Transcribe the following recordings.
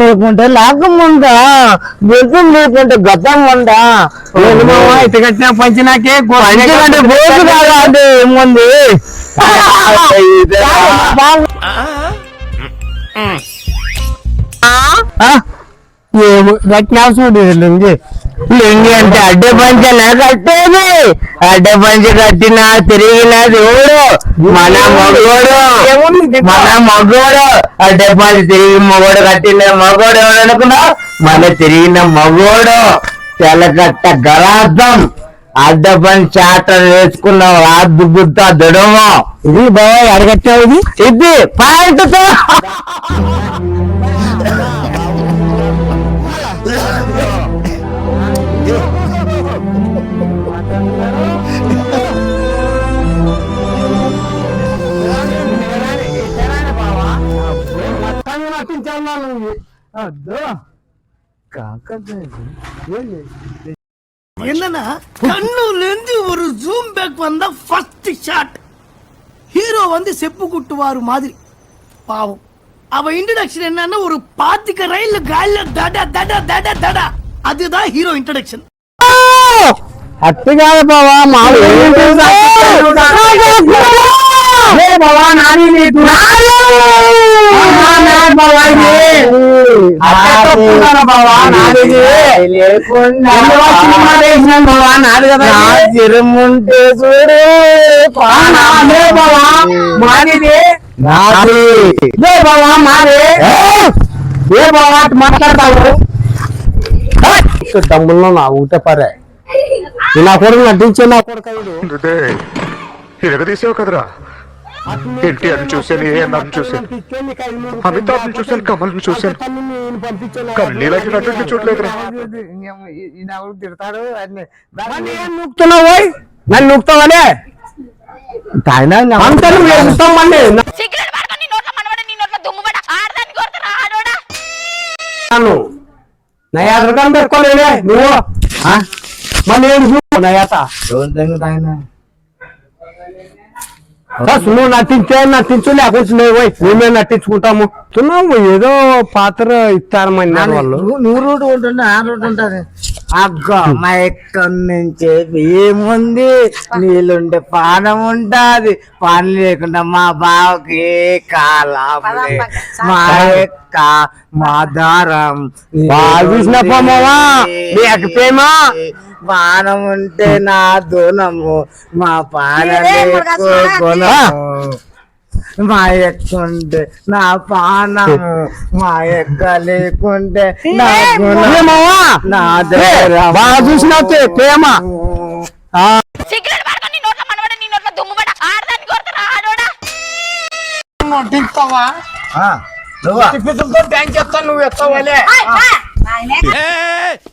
లేకుంటే లేకముందా గతం లేకుంటే గతం ఉందా? ఇటు కట్టిన పంచి నాకే పంచగంటే బోసు కాదా అంటే ఏముంది? ఆ? ఏమో కట్టినా చూడు లుంగి అంటే అడ్డే పంచలే కట్టేది. అడ్డే పంచ కట్టినా తిరిగినది ఎవడు? మన మగోడు. మన మగోడు. అడ్డే పంచ తిరిగి మగోడు కట్టిన మగోడు ఎవడు అనుకున్నా? మన తిరిగిన మగోడు. తెలకట్ట గరార్థం అడ్డ పని చాట వేసుకున్నావు. ఆ దుగ్గుత దొడమో ఇది బావా అడగట్టావు ఇది? ఇది పాయింట్ என்னன்னா கண்ணுல இருந்து ஒரு ஜூம் பேக் வந்தா ஃபர்ஸ்ட் ஷாட் ஹீரோ வந்து செப்பு குட்டுவாரு மாதிரி பாவம் அவ இன்ட்ரடக்ஷன் என்னன்னா ஒரு பாத்துக்க ரயில்ல காலில தட தட தட தட அதுதான் ஹீரோ இன்ட்ரடக்ஷன் అత్తి కాదు. బావా చిరుముంటే చూడు. ఏ? బావా మాట్లాడతావు? తమ్ముళ్ళు నా ఊట పరే. ఈ నా కొడుకు నటించే నా కొడుకు ఇరగదీసావు కదరా. ఎన్టీఆర్ని చూశాను ఏఎన్ఆర్ని చూశాను? అమితాబ్ని చూశాను కమల్ని చూశాను. కానీ నీలాంటి నటుడిని చూడలేదురా. తిడతాడు నూకుతున్నావు? నన్ను నూకుతావనే? మళ్ళీ. నన్ను నా ఎదురుగా పెట్టుకోలేదే నువ్వు? మళ్ళీ ఏడు చూపు నా యాత బస్ నువ్వు నటించే నటించు లేకుండా పోయి మేమే నటించుకుంటాము తున్నావు ఏదో పాత్ర ఇస్తారు మన వాళ్ళు. నువ్వు రూట్ ఉంటుండే ఆ రూట్ ఉంటుంది అగ్గో మా ఎక్కడి నుంచి ఏముంది? నీళ్ళుంటే పానం ఉంటాది పానం లేకుండా మా బావకి కాలాములే మా ఎక్క మా దారం బాగా చూసినప్పా మావా, పానం ఉంటే నా దూనము మా పానం. మా ఎక్కుంటే నా పానము మా ఎక్క లేకుంటే నా గుణము నా దగ్గర బాగా ప్రేమ. ఆ, సిగరెట్ పడుకొని నీ నోట్లో మనవడ నీ నోట్లో దుమ్ము పడ. ఆడదాన్ని కొడతారా ఆడోడా? నువ్వు? ఎత్తవాలే.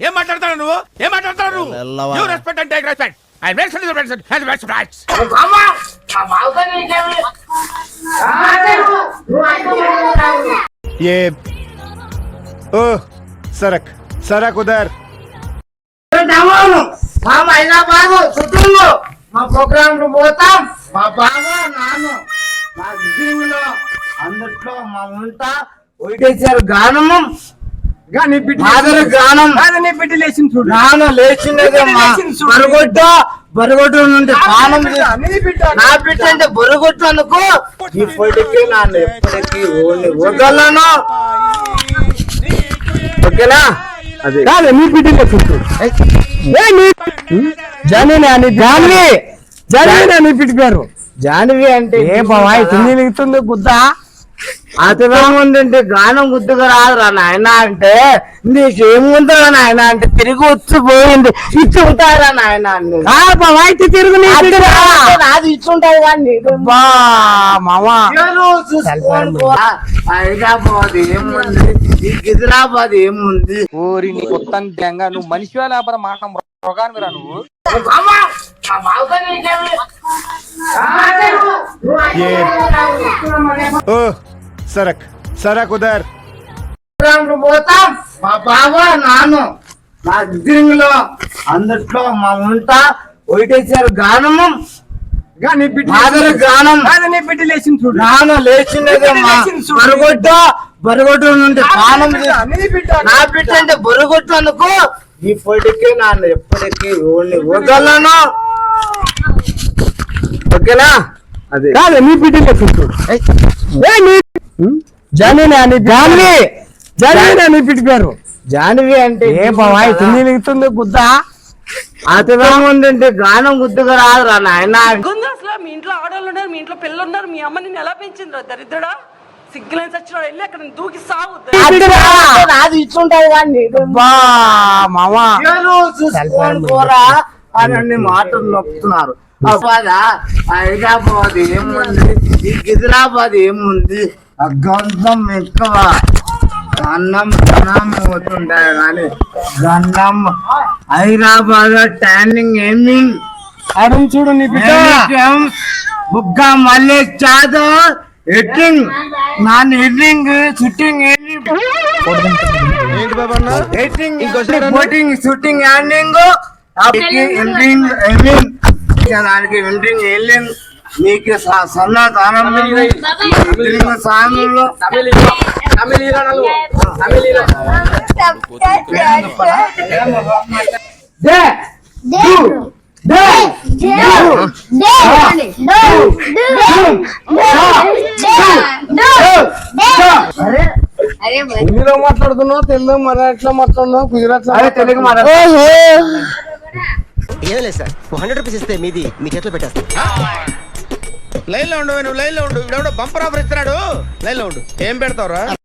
ఏం మాట్లాడతాడు నువ్వు ఏం మాట్లాడతాడు నువ్వు you respect and take respect I respect and respect ये ओह सरक सरक उधर మా మైనాబాదు చుట్టూ మా ప్రోగ్రామ్ కు పోతాం మా బావ నాను మా విజయంలో అందుట్లో మా ఉంటా ఒకటేసారి గానము మాదరు గానం లేచింది చూడు. నాన్న నుండి నా బిడ్డ అంటే బొరగొట్టు. అనుకో ఇప్పటికీ నన్ను ఎప్పటికీ ఓని వదలను ఓకేనా? అది. కాదు నీ బిడ్డ లేచింది జానీ అని జాన్వి! జాన్వి అని బిడ్డ పేరు. జానవి అంటే ఏ బావా తిండి గుద్ద అతనం ఉందంటే గానం గుర్తుకు రాదురా నాయన అంటే నీకేముందిరా నాయన అంటే తిరిగి వచ్చి పోయింది. ఇచ్చుంటారా నాయన ఇటు తిరుగు. నాది ఇచ్చుంటారు కానీ. హైదరాబాద్ ఏముంది? ఈ హైదరాబాద్ ఏముంది? ఓరి నీ కొత్త నువ్వు మనిషి లేకపోతే మాట మృగానివిరా నువ్వు. మా బావతో నీకేమి? ये ओह सरक सरक उधर ప్రోగ్రాంకు పోతాం మా బావ నాను మా దింగులో అందుట్లో మా ఉంటా ఒకటేసారి గానము మాదరు గానం నీ బిడ్డ లేచింది చూడు నాన్న లేచినదే మా బరగొట్టు బొరగొట్టు ఉంటే ప్రాణం తీసి- నా బిడ్డ అంటే బొరగొట్టు అనుకో ఇప్పటికీ నన్ను ఎప్పటికీ ఓడిని వదలను ఓకేనా అది కాదు నీ బిడ్డ చూడు ఏ నీ జానీ అని జాన్వి! జాన్వి అని బిడ్డ పేరు జానవి అంటే ఏ తిండి గుద్ద? ఉందంటే గానం గుర్తుగా రాదురా నాయన. గుందు అసలు మీ ఇంట్లో ఆడవాళ్ళు ఉన్నారు మీ ఇంట్లో పిల్లలు ఉన్నారు మీ అమ్మ నిన్ను ఎలా పెంచిందిరా? దరిద్రుడా? సిగ్గులేని వెళ్ళి అక్కడ దూకి సాగు నాది ఇచ్చుంటది కానీ మామా. అని అన్ని మాటలు నొప్పుతున్నారు హైదరాబాద్ ఏముంది? ఈ హైదరాబాద్ ఏముంది? గంధం ఎక్కువ. గంధం గంధం పోతుంటాయి కానీ గంధం హైదరాబాద్ ట్యానింగ్ ఏమి? ఆడం చూడు నీ బిడ్డ బుగ్గ మళ్ళీ చాదు ఎట్టింగ్ నాన్ adding shooting boating shooting ending ending ending దానికి ఎండింగ్ ఎండింగ్ నీకు స- సన్న దానం సాంగ్లో హిందీలో మాట్లాడుతున్నావు తెలుగు మరాఠీలో మాట్లాడుతున్నావు గుజరాత్ అదే తెలుగు మాట ఏం లేదు సార్. హండ్రెడ్ రూపీస్ ఇస్తే మీది మీ చేతిలో పెట్టేస్తాను లైన్లో ఉండు నువ్వు లైన్లో ఉండు. ఇవిడెవడో బంపర్ ఆఫర్ ఇస్తున్నాడు. లైన్లో ఉండు. ఏం పెడతావురా?